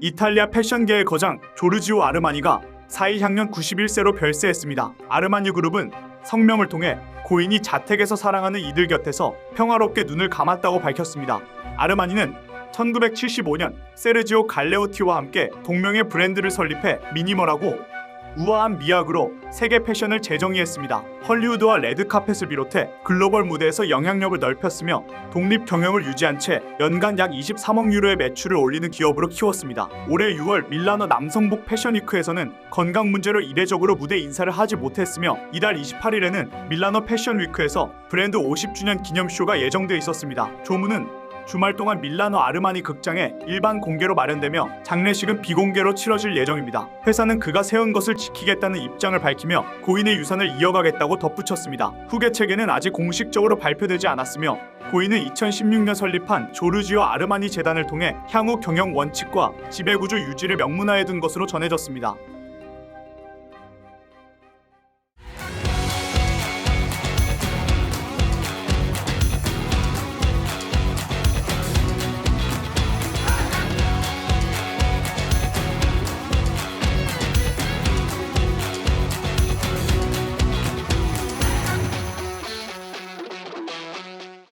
이탈리아 패션계의 거장 조르지오 아르마니가 4일 향년 91세로 별세했습니다. 아르마니 그룹은 성명을 통해 고인이 자택에서 사랑하는 이들 곁에서 평화롭게 눈을 감았다고 밝혔습니다. 아르마니는 1975년 세르지오 갈레오티와 함께 동명의 브랜드를 설립해 미니멀하고 우아한 미학으로 세계 패션을 재정의했습니다. 헐리우드와 레드카펫을 비롯해 글로벌 무대에서 영향력을 넓혔으며 독립 경영을 유지한 채 연간 약 23억 유로의 매출을 올리는 기업으로 키웠습니다. 올해 6월 밀라노 남성복 패션위크에서는 건강 문제로 이례적으로 무대 인사를 하지 못했으며 이달 28일에는 밀라노 패션위크에서 브랜드 50주년 기념쇼가 예정돼 있었습니다. 조문은 주말 동안 밀라노 아르마니 극장에 일반 공개로 마련되며 장례식은 비공개로 치러질 예정입니다. 회사는 그가 세운 것을 지키겠다는 입장을 밝히며 고인의 유산을 이어가겠다고 덧붙였습니다. 후계 체계는 아직 공식적으로 발표되지 않았으며 고인은 2016년 설립한 조르지오 아르마니 재단을 통해 향후 경영 원칙과 지배구조 유지를 명문화해 둔 것으로 전해졌습니다.